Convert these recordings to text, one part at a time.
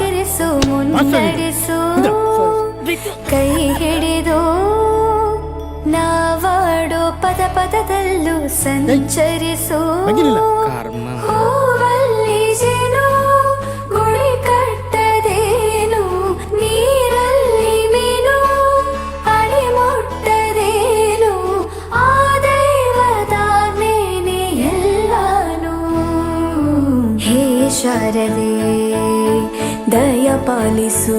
ನೆಲೆಯಾಗಿರಿಸು ಮುನ್ನಡೆಸು ಕೈ ಹಿಡಿದು ನಾವಾಡೋ ಪದ ಪದದಲ್ಲೂ ಸಂಚರಿಸು. ಹೂವಲ್ಲಿ ಜೇನು ಗುಳಿ ಕಟ್ಟದೇನು ನೀರಲ್ಲಿ ಮೀನು ಅಡಿ ಮುಟ್ಟದೇನು ಆ ದೈವದಾಜ್ಞೆನೇ ಎಲ್ಲಾನು. ಹೇ ಶಾರದೆ. ಪಾಲಿಸು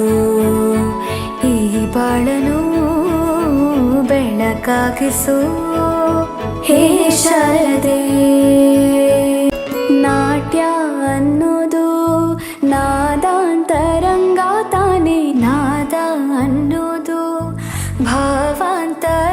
ಈ ಬಾಳನು ಬೆಳಕಾಗಿಸು. ಹೇ ಶಾರದೆ ನಾಟ್ಯ ಅನ್ನೋದು ನಾದಾಂತರಂಗ ತರಂಗ ತಾನೆ. ನಾದ ಅನ್ನೋದು ಭಾವಾಂತರ